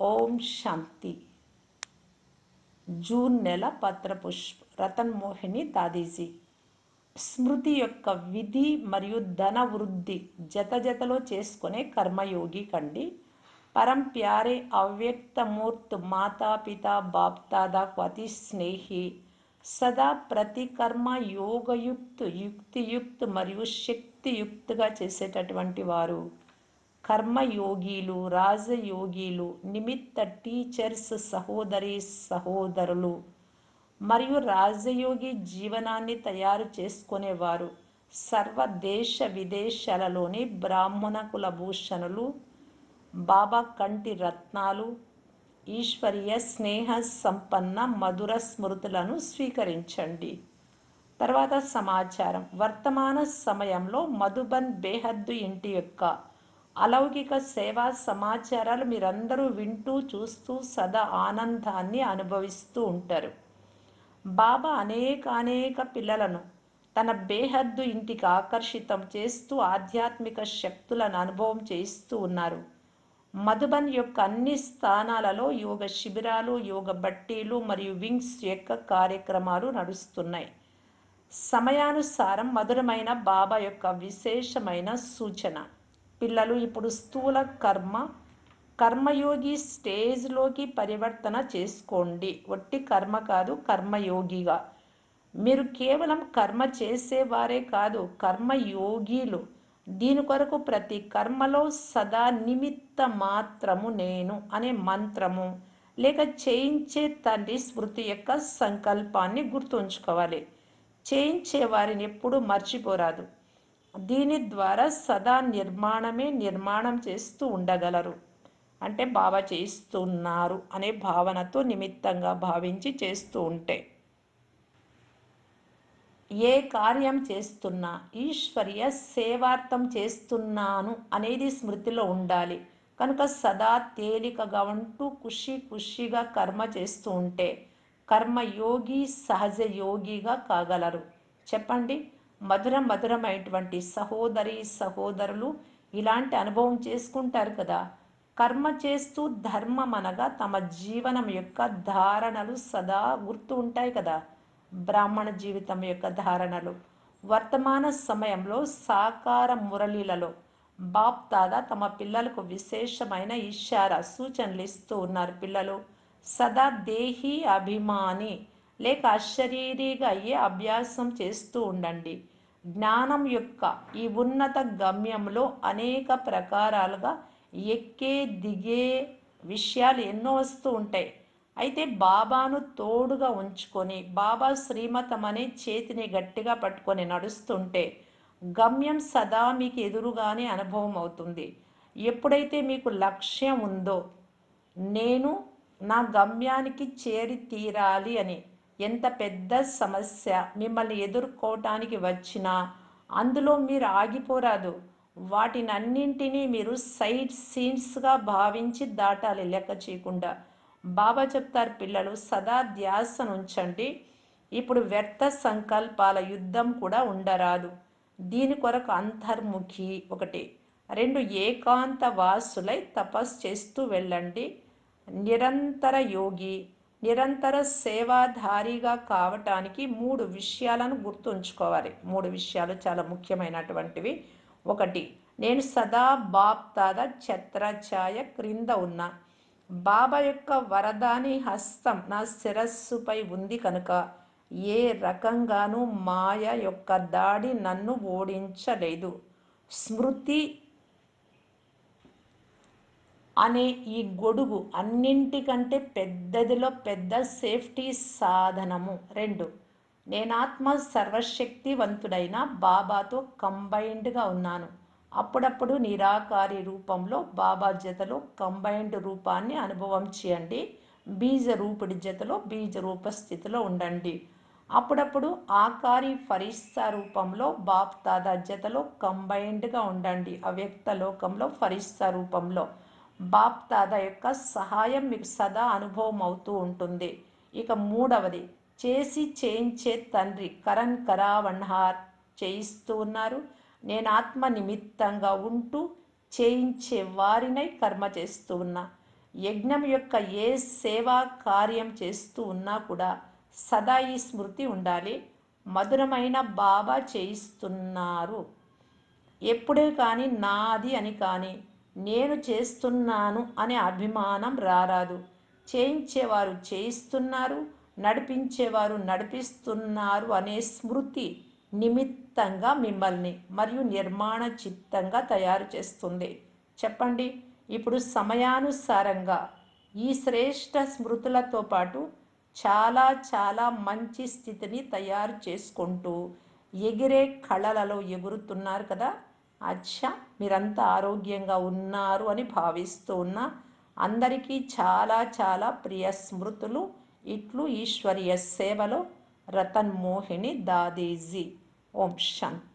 ఓం శాంతి. June నెల పత్రపుష్ప రతన్ మోహిని దాదీజీ స్మృతి యొక్క విధి మరియు ధన వృద్ధి జత జతలో చేసుకునే కర్మయోగి కండి. పరం ప్యారే అవ్యక్త మూర్త్ మాతాపిత బాప్దాదాకు అతి స్నేహి. సదా ప్రతి కర్మ యోగయుక్త్ యుక్తియుక్త్ మరియు శక్తియుక్తగా చేసేటటువంటి వారు. కర్మయోగీలు రాజయోగీలు నిమిత్త టీచర్స్ సహోదరి సహోదరులు. మరియు రాజయోగి జీవనాన్ని తయారు చేసుకునేవారు. సర్వ దేశ విదేశాలలోని బ్రాహ్మణ కులభూషణులు బాబా కంటి రత్నాలు ఈశ్వరీయ స్నేహ సంపన్న మధుర స్మృతులను స్వీకరించండి. తర్వాత సమాచారం. వర్తమాన సమయంలో మధుబన్ బేహద్దు ఇంటి యొక్క అలౌకిక సేవా సమాచారాలు మీరందరూ వింటూ చూస్తూ సదా ఆనందాన్ని అనుభవిస్తూ ఉంటారు. బాబా అనేక అనేక పిల్లలను తన బేహద్దు ఇంటికి ఆకర్షితం చేస్తూ ఆధ్యాత్మిక శక్తులను అనుభవం చేయిస్తూ ఉన్నారు. మధుబన్ యొక్క అన్ని స్థానాలలో యోగ శిబిరాలు యోగ బట్టీలు మరియు వింగ్స్ యొక్క కార్యక్రమాలు నడుస్తున్నాయి. సమయానుసారం మధురమైన బాబా యొక్క విశేషమైన సూచన. పిల్లలు ఇప్పుడు స్థూల కర్మ కర్మయోగి స్టేజ్లోకి పరివర్తన చేసుకోండి. ఒట్టి కర్మ కాదు కర్మయోగిగా. మీరు కేవలం కర్మ చేసేవారే కాదు కర్మయోగిలు. దీని కొరకు ప్రతి కర్మలో సదా నిమిత్త మాత్రము నేను అనే మంత్రము లేక చేయించే తండ్రి స్మృతి యొక్క సంకల్పాన్ని గుర్తుంచుకోవాలి. చేయించే వారిని ఎప్పుడూ మర్చిపోరాదు. దీని ద్వారా సదా నిర్మాణమే నిర్మాణం చేస్తూ ఉండగలరు. అంటే బాబా చేస్తున్నారు అనే భావనతో నిమిత్తంగా భావించి చేస్తూ ఉంటే. ఏ కార్యం చేస్తున్నా ఈశ్వర్య సేవార్థం చేస్తున్నాను అనేది స్మృతిలో ఉండాలి. కనుక సదా తేలికగా ఉంటూ ఖుషి ఖుషిగా కర్మ చేస్తూ ఉంటే కర్మయోగి సహజ యోగిగా కాగలరు. చెప్పండి? మధుర మధురమైనటువంటి సహోదరి సహోదరులు ఇలాంటి అనుభవం చేసుకుంటారు కదా. కర్మ చేస్తూ ధర్మం అనగా తమ జీవనం యొక్క ధారణలు సదా గుర్తు ఉంటాయి కదా. బ్రాహ్మణ జీవితం యొక్క ధారణలు. వర్తమాన సమయంలో సాకార మురళీలలో బాప్ దాదా తమ పిల్లలకు విశేషమైన ఇషారా సూచనలు ఇస్తూ ఉన్నారు పిల్లలు. సదా దేహి అభిమాని. లేక అశరీరిగా అయ్యే అభ్యాసం చేస్తూ ఉండండి. జ్ఞానం యొక్క ఈ ఉన్నత గమ్యంలో అనేక ప్రకారాలుగా ఎక్కే దిగే విషయాలు ఎన్నో వస్తూ ఉంటాయి. అయితే బాబాను తోడుగా ఉంచుకొని బాబా శ్రీమతం అనే చేతిని గట్టిగా పట్టుకొని నడుస్తుంటే గమ్యం సదా మీకు ఎదురుగానే అనుభవం అవుతుంది. ఎప్పుడైతే మీకు లక్ష్యం ఉందో నేను నా గమ్యానికి చేరి తీరాలి అని ఎంత పెద్ద సమస్య మిమ్మల్ని ఎదుర్కోవటానికి వచ్చినా అందులో మీరు ఆగిపోరాదు. వాటినన్నింటినీ మీరు సైడ్ సీన్స్గా భావించి దాటాలి లెక్క చేయకుండా. బాబా చెప్తారు పిల్లలు సదా ధ్యాసను ఉంచండి ఇప్పుడు వ్యర్థ సంకల్పాల యుద్ధం కూడా ఉండరాదు. దీని కొరకు అంతర్ముఖి ఒకటి. రెండు ఏకాంత వాసులై తపస్సు చేస్తూ వెళ్ళండి. నిరంతర యోగి నిరంతర సేవాధారిగా కావటానికి మూడు విషయాలను గుర్తుంచుకోవాలి. మూడు విషయాలు చాలా ముఖ్యమైనటువంటివి. ఒకటి నేను సదా బాబ్ తాదా ఛత్రఛాయ క్రింద ఉన్నా. బాబా యొక్క వరదాని హస్తం నా శిరస్సుపై ఉంది కనుక ఏ రకంగానూ మాయ యొక్క దాడి నన్ను ఓడించలేదు. స్మృతి అనే ఈ గొడుగు అన్నింటికంటే పెద్దదిలో పెద్ద సేఫ్టీ సాధనము. రెండు నేనాత్మ సర్వశక్తివంతుడైన బాబాతో కంబైన్డ్గా ఉన్నాను. అప్పుడప్పుడు నిరాకారి రూపంలో బాబా జతలో కంబైన్డ్ రూపాన్ని అనుభవం చేయండి. బీజ రూపుడి జతలో బీజ రూప స్థితిలో ఉండండి. అప్పుడప్పుడు ఆకారి ఫరిస్తా రూపంలో బాప్ తాదా జతలో కంబైన్డ్గా ఉండండి. అవ్యక్త లోకంలో ఫరిస్తా రూపంలో. బాప్ తాదా యొక్క సహాయం మీకు సదా అనుభవం అవుతూ ఉంటుంది. ఇక మూడవది చేసి చేయించే తండ్రి కరణ్ కరావణ్హార్ చేయిస్తూ ఉన్నారు. నేను ఆత్మ నిమిత్తంగా ఉంటూ చేయించే వారినై కర్మ చేస్తూ ఉన్నా. యజ్ఞం యొక్క ఏ సేవా కార్యం చేస్తూ ఉన్నా కూడా సదా ఈ స్మృతి ఉండాలి. మధురమైన బాబా చేయిస్తున్నారు. ఎప్పుడే కానీ నాది అని కానీ నేను చేస్తున్నాను అనే అభిమానం రారాదు. చేయించేవారు చేయిస్తున్నారు నడిపించేవారు నడిపిస్తున్నారు అనే స్మృతి నిమిత్తంగా మిమ్మల్ని మరియు నిర్మాణ చిత్తంగా తయారు చేస్తుంది. చెప్పండి ఇప్పుడు సమయానుసారంగా ఈ శ్రేష్ట స్మృతులతో పాటు చాలా చాలా మంచి స్థితిని తయారు చేసుకుంటూ ఎగిరే కళలలో ఎగురుతున్నారు కదా. అచ్చా మీరంతా ఆరోగ్యంగా ఉన్నారు అని భావిస్తూ ఉన్న అందరికీ చాలా చాలా ప్రియ స్మృతులు. ఇట్లు ఈశ్వరీయ సేవలో రతన్ మోహిని దాదీజీ. ఓం శాంతి.